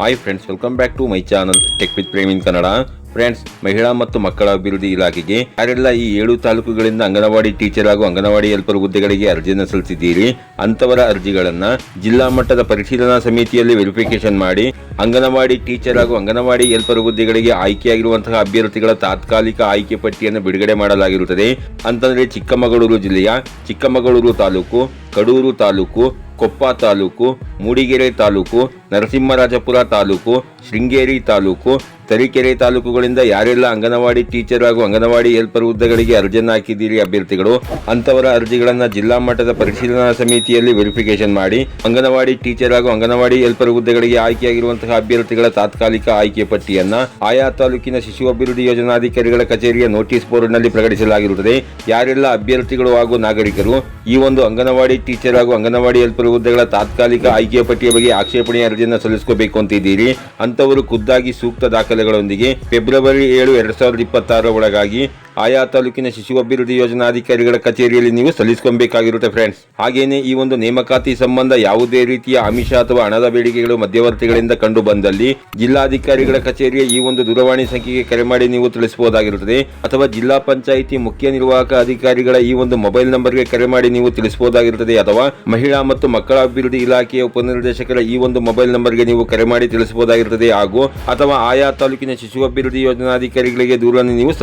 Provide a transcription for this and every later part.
Hi friends welcome back to my channel tech with Prem in Kannada friends ಮಹಿಳಾ ಮತ್ತು ಮಕ್ಕಳ ಅಭಿವೃದ್ಧಿ ಇಲಾಖೆಗೆ ಯಾರೆಲ್ಲ ಈ ಏಳು ತಾಲೂಕುಗಳಿಂದ ಅಂಗನವಾಡಿ ಟೀಚರ್ ಹಾಗೂ ಅಂಗನವಾಡಿ ಹೆಲ್ಪರ್ ಹುದ್ದೆಗಳಿಗೆ ಅರ್ಜಿಯನ್ನು ಸಲ್ಲಿಸಿದ್ದೀರಿ ಅಂತವರ ಅರ್ಜಿಗಳನ್ನ ಜಿಲ್ಲಾ ಮಟ್ಟದ ಪರಿಶೀಲನಾ ಸಮಿತಿಯಲ್ಲಿ ವೆರಿಫಿಕೇಶನ್ ಮಾಡಿ, ಅಂಗನವಾಡಿ ಟೀಚರ್ ಹಾಗೂ ಅಂಗನವಾಡಿ ಹೆಲ್ಪರ್ ಹುದ್ದೆಗಳಿಗೆ ಆಯ್ಕೆಯಾಗಿರುವಂತಹ ಅಭ್ಯರ್ಥಿಗಳ ತಾತ್ಕಾಲಿಕ ಆಯ್ಕೆ ಪಟ್ಟಿಯನ್ನು ಬಿಡುಗಡೆ ಮಾಡಲಾಗಿರುತ್ತದೆ. ಅಂತಂದ್ರೆ ಚಿಕ್ಕಮಗಳೂರು ಜಿಲ್ಲೆಯ ಚಿಕ್ಕಮಗಳೂರು ತಾಲೂಕು, ಕಡೂರು ತಾಲೂಕು ಕೊಪ್ಪ ತಾಲೂಕು ಮೂಡಿಗೆರೆ ತಾಲೂಕು ನರಸಿಂಹರಾಜಪುರ ತಾಲೂಕು ಶೃಂಗೇರಿ ತಾಲೂಕು ತರೀಕೆರೆ ತಾಲೂಕುಗಳಿಂದ ಯಾರೆಲ್ಲ ಅಂಗನವಾಡಿ ಟೀಚರ್ ಹಾಗೂ ಅಂಗನವಾಡಿ ಹೆಲ್ಪರ್ ಹುದ್ದೆಗಳಿಗೆ ಅರ್ಜಿಯನ್ನು ಹಾಕಿದ್ದೀರಿ ಅಭ್ಯರ್ಥಿಗಳು ಅಂತವರ ಅರ್ಜಿಗಳನ್ನು ಜಿಲ್ಲಾ ಮಟ್ಟದ ಪರಿಶೀಲನಾ ಸಮಿತಿಯಲ್ಲಿ ವೆರಿಫಿಕೇಶನ್ ಮಾಡಿ, ಅಂಗನವಾಡಿ ಟೀಚರ್ ಹಾಗೂ ಅಂಗನವಾಡಿ ಹೆಲ್ಪರ್ ಹುದ್ದೆಗಳಿಗೆ ಆಯ್ಕೆಯಾಗಿರುವಂತಹ ಅಭ್ಯರ್ಥಿಗಳ ತಾತ್ಕಾಲಿಕ ಆಯ್ಕೆ ಪಟ್ಟಿಯನ್ನ ಆಯಾ ತಾಲೂಕಿನ ಶಿಶು ಅಭಿವೃದ್ಧಿ ಯೋಜನಾಧಿಕಾರಿಗಳ ಕಚೇರಿಯ ನೋಟಿಸ್ ಬೋರ್ಡ್ನಲ್ಲಿ ಪ್ರಕಟಿಸಲಾಗಿರುತ್ತದೆ. ಯಾರೆಲ್ಲ ಅಭ್ಯರ್ಥಿಗಳು ಹಾಗೂ ನಾಗರಿಕರು ಈ ಒಂದು ಅಂಗನವಾಡಿ ಟೀಚರ್ ಹಾಗೂ ಅಂಗನವಾಡಿ ಹೆಲ್ಪರ್ ಹುದ್ದೆಗಳ ತಾತ್ಕಾಲಿಕ ಆಯ್ಕೆ ಪಟ್ಟಿಯ ಬಗ್ಗೆ ಆಕ್ಷೇಪಣೆಯ ಅರ್ಜಿಯನ್ನು ಸಲ್ಲಿಸಬೇಕು ಅಂತಿದ್ದೀರಿ ಅಂತವರು ಖುದ್ದಾಗಿ ಸೂಕ್ತ ದಾಖಲೆಗಳೊಂದಿಗೆ ಫೆಬ್ರವರಿ ಏಳು ಎರಡ್ ಸಾವಿರದ ಇಪ್ಪತ್ತಾರರ ಒಳಗಾಗಿ ಆಯಾ ತಾಲೂಕಿನ ಶಿಶು ಅಭಿವೃದ್ಧಿ ಯೋಜನಾಧಿಕಾರಿಗಳ ಕಚೇರಿಯಲ್ಲಿ ನೀವು ಸಲ್ಲಿಸಬೇಕಾಗಿರುತ್ತೆ ಫ್ರೆಂಡ್ಸ್ ಹಾಗೇನೆ ಈ ಒಂದು ನೇಮಕಾತಿ ಸಂಬಂಧ ಯಾವುದೇ ರೀತಿಯ ಆಮಿಷ ಅಥವಾ ಹಣದ ಬೇಡಿಕೆಗಳು ಮಧ್ಯವರ್ತಿಗಳಿಂದ ಕಂಡು ಬಂದಲ್ಲಿ ಜಿಲ್ಲಾಧಿಕಾರಿಗಳ ಕಚೇರಿಯ ಈ ಒಂದು ದೂರವಾಣಿ ಸಂಖ್ಯೆಗೆ ಕರೆ ಮಾಡಿ ನೀವು ತಿಳಿಸಬಹುದಾಗಿರುತ್ತದೆ. ಅಥವಾ ಜಿಲ್ಲಾ ಪಂಚಾಯಿತಿ ಮುಖ್ಯ ನಿರ್ವಾಹಕ ಅಧಿಕಾರಿಗಳ ಈ ಒಂದು ಮೊಬೈಲ್ ನಂಬರ್ಗೆ ಕರೆ ಮಾಡಿ ನೀವು ತಿಳಿಸಬಹುದಾಗಿರುತ್ತದೆ. ಅಥವಾ ಮಹಿಳಾ ಮತ್ತು ಮಕ್ಕಳ ಅಭಿವೃದ್ಧಿ ಇಲಾಖೆಯ ಉಪನಿರ್ದೇಶಕರ ಈ ಒಂದು ಮೊಬೈಲ್ ನಂಬರ್ಗೆ ನೀವು ಕರೆ ಮಾಡಿ ತಿಳಿಸಬಹುದಾಗಿರುತ್ತದೆ. ಹಾಗೂ ಅಥವಾ ಆಯಾ ತಾಲೂಕಿನ ಶಿಶು ಅಭಿವೃದ್ಧಿ ಯೋಜನಾಧಿಕಾರಿಗಳಿಗೆ ದೂರನ್ನು ನೀವು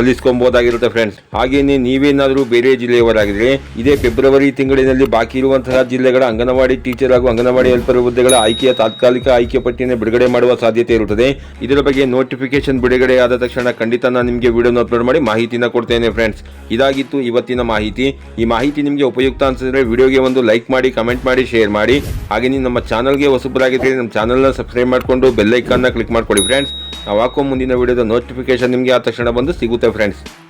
ಸಲ್ಲಿಸಿಕೊಳ್ಳಬಹುದಾಗಿರುತ್ತದೆ ಫ್ರೆಂಡ್ಸ್ ಹಾಗೇನೆ ನೀವೇನಾದರೂ ಬೇರೆ ಜಿಲ್ಲೆಯವರಾಗಿದ್ರೆ, ಇದೇ ಫೆಬ್ರವರಿ ತಿಂಗಳಿನಲ್ಲಿ ಬಾಕಿ ಇರುವಂತಹ ಜಿಲ್ಲೆಗಳ ಅಂಗನವಾಡಿ ಟೀಚರ್ ಹಾಗೂ ಅಂಗನವಾಡಿ ಹೆಲ್ಪರ್ ಹುದ್ದೆಗಳ ಆಯ್ಕೆಯ ತಾತ್ಕಾಲಿಕ ಆಯ್ಕೆ ಪಟ್ಟಿಯನ್ನು ಬಿಡುಗಡೆ ಮಾಡುವ ಸಾಧ್ಯತೆ ಇರುತ್ತದೆ. ಇದರ ಬಗ್ಗೆ ನೋಟಿಫಿಕೇಶನ್ ಬಿಡುಗಡೆ ಆದ ತಕ್ಷಣ ಖಂಡಿತ ನಾನು ನಿಮಗೆ ವಿಡಿಯೋನ ಅಪ್ಲೋಡ್ ಮಾಡಿ ಮಾಹಿತಿನ ಕೊಡ್ತೇನೆ ಫ್ರೆಂಡ್ಸ್ ಇದಾಗಿತ್ತು ಇವತ್ತಿನ ಮಾಹಿತಿ. ಈ ಮಾಹಿತಿ ನಿಮಗೆ ಉಪಯುಕ್ತ ಅನ್ಸಿದ್ರೆ ವಿಡಿಯೋಗೆ ಒಂದು ಲೈಕ್ ಮಾಡಿ ಕಮೆಂಟ್ ಮಾಡಿ ಶೇರ್ ಮಾಡಿ. ಹಾಗೆ ನೀವು ನಮ್ಮ ಚಾನಲ್ಗೆ ಹೊಸಬರಾಗಿದ್ದರೆ ನಮ್ಮ ಚಾನಲ್ನ ಸಬ್ಸ್ಕ್ರೈಬ್ ಮಾಡಿಕೊಂಡು ಬೆಲ್ಲೈಕನ್ನ ಕ್ಲಿಕ್ ಮಾಡ್ಕೊಳ್ಳಿ ಫ್ರೆಂಡ್ಸ್ ನಾವು ಹಾಕೋ ಮುಂದಿನ ವಿಡಿಯೋದ ನೋಟಿಫಿಕೇಶನ್ ನಿಮಗೆ ಆ ತಕ್ಷಣ ಬಂದು ಸಿಗುತ್ತೆ ಫ್ರೆಂಡ್ಸ್